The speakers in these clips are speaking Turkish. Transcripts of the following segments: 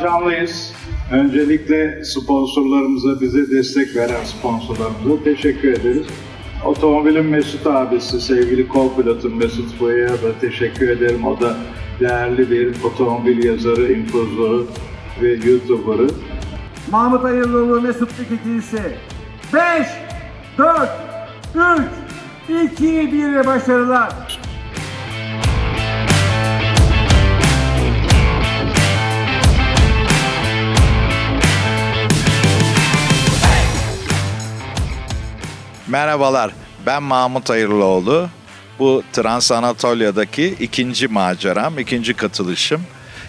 Heyecanlıyız. Öncelikle sponsorlarımıza, bize destek veren sponsorlarımıza teşekkür ederiz. Otomobilin Mesut abisi, sevgili co-pilotun Mesut Boya'ya da teşekkür ederim. O da değerli bir otomobil yazarı, infozörü ve YouTuber'ı. Mahmut Hayırlıoğlu Mesut'luk ikilisi 5, 4, 3, 2, 1 başarılar. Merhabalar, ben Mahmut Hayırlıoğlu. Bu Trans Anatolia'daki ikinci maceram, ikinci katılışım.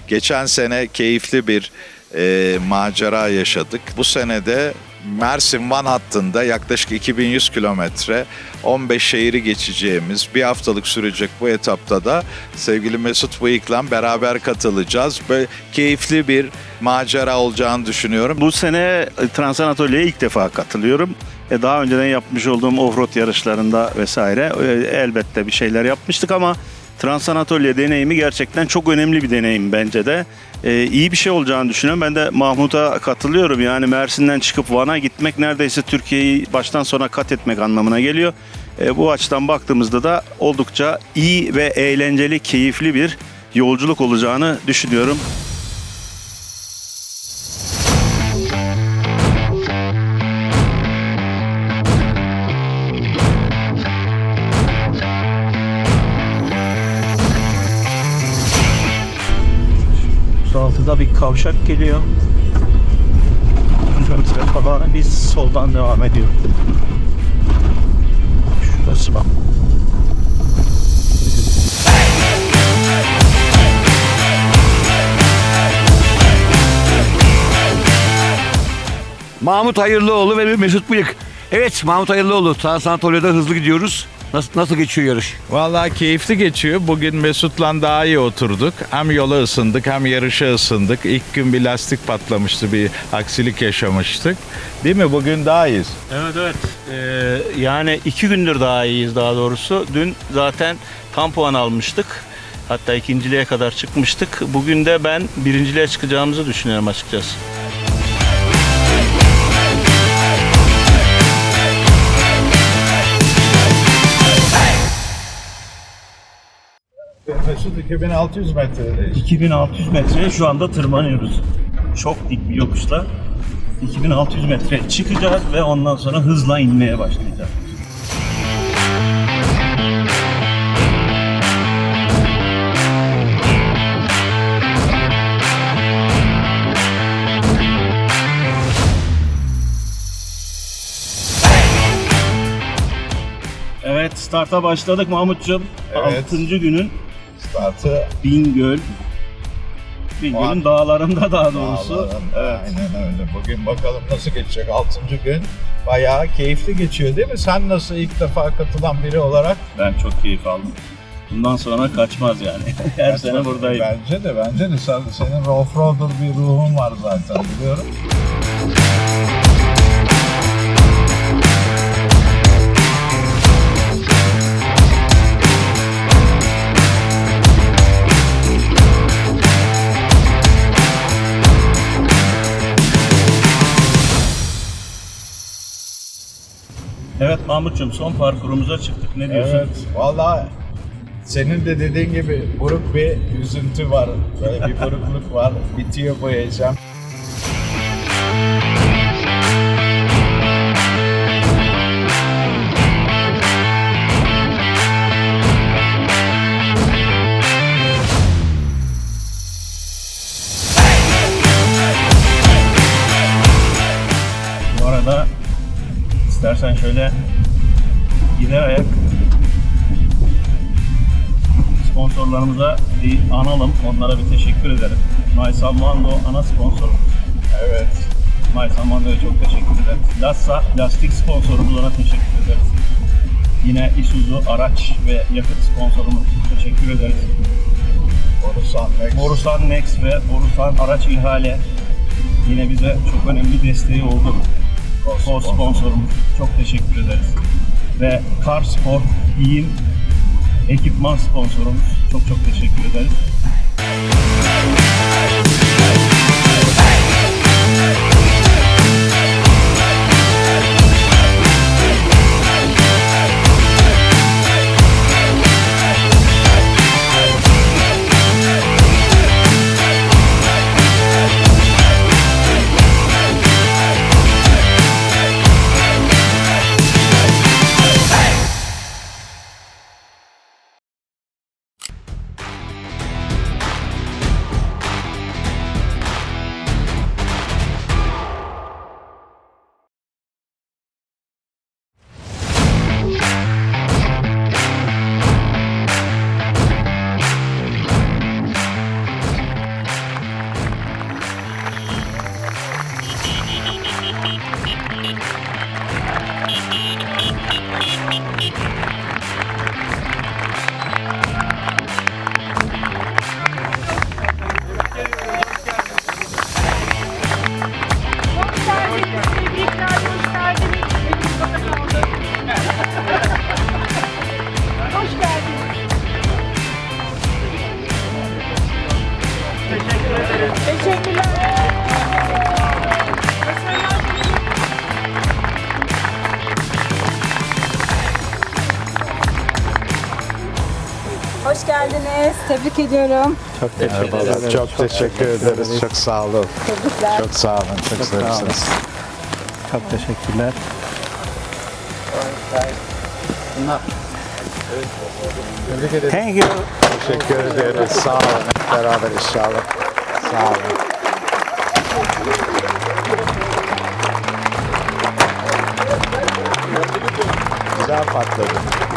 Geçen sene keyifli bir e, macera yaşadık. Bu sene de Mersin Van hattında yaklaşık 2100 kilometre 15 şehri geçeceğimiz bir haftalık sürecek bu etapta da sevgili Mesut Bıyık'la beraber katılacağız. Böyle keyifli bir macera olacağını düşünüyorum. Bu sene e, Trans Anatolia'ya ilk defa katılıyorum. E, Daha önceden yapmış olduğum offroad yarışlarında vesaire e, elbette bir şeyler yapmıştık ama Trans Anatolia deneyimi gerçekten çok önemli bir deneyim bence de. E, iyi bir şey olacağını düşünüyorum. Ben de Mahmut'a katılıyorum. Yani Mersin'den çıkıp Van'a gitmek neredeyse Türkiye'yi baştan sona kat etmek anlamına geliyor. E, bu açıdan baktığımızda da oldukça iyi ve eğlenceli, keyifli bir yolculuk olacağını düşünüyorum. Altıda bir kavşak geliyor. Metre falan biz soldan devam ediyor. Şurası bak. Mahmut Hayırlıoğlu ve Mesut Bıyık. Evet Mahmut Hayırlıoğlu Trans Anatolia'da hızlı gidiyoruz. Nasıl, nasıl geçiyor yarış? Vallahi keyifli geçiyor. Bugün Mesut'la daha iyi oturduk. Hem yola ısındık hem yarışa ısındık. İlk gün bir lastik patlamıştı, bir aksilik yaşamıştık. Değil mi? Bugün daha iyiyiz. Evet evet. Ee, yani iki gündür daha iyiyiz daha doğrusu. Dün zaten tam puan almıştık. Hatta ikinciliğe kadar çıkmıştık. Bugün de ben birinciliğe çıkacağımızı düşünüyorum açıkçası. Mesut 2600 metredeyiz. 2600 metreye şu anda tırmanıyoruz. Çok dik bir yokuşla 2600 metreye çıkacağız ve ondan sonra hızla inmeye başlayacağız. Evet starta başladık Mahmutcuğum. Evet. 6. günün Startı Bingöl. Bingöl'ün dağlarında daha doğrusu. Dağlarında, Evet. Aynen öyle. Bugün bakalım nasıl geçecek 6. gün. Bayağı keyifli geçiyor değil mi? Sen nasıl ilk defa katılan biri olarak? Ben çok keyif aldım. Bundan sonra kaçmaz yani. Her sene buradayım. Bence de bence de sen, senin offroader bir ruhun var zaten biliyorum. Evet Mahmut'cum son parkurumuza çıktık. Ne diyorsun? Evet. Valla senin de dediğin gibi buruk bir üzüntü var. Böyle bir burukluk var. Bitiyor bu heyecan. Bu arada istersen şöyle gider ayak sponsorlarımıza bir analım. Onlara bir teşekkür ederim. My Salmando ana sponsorum. Evet. My Salmando'ya çok teşekkür ederiz. Lassa lastik sponsorumuz ona teşekkür ederiz. Yine Isuzu araç ve yakıt sponsorumuz teşekkür ederiz. Borusan Next. Borusan Next ve Borusan Araç İhale yine bize çok önemli desteği oldu. O sponsorumuz. Çok teşekkür ederiz. Ve Car Sport giyim ekipman sponsorumuz. Çok çok teşekkür ederiz. Tebrik ediyorum. Çok teşekkür Çok teşekkür ederiz. Çok sağ olun. Tebrikler. Çok sağ olun. Çok zarifsiniz. Çok teşekkürler. Thank you. Teşekkür ederiz. Sağ olun. Hep beraber inşallah. Sağ olun. Güzel patladı.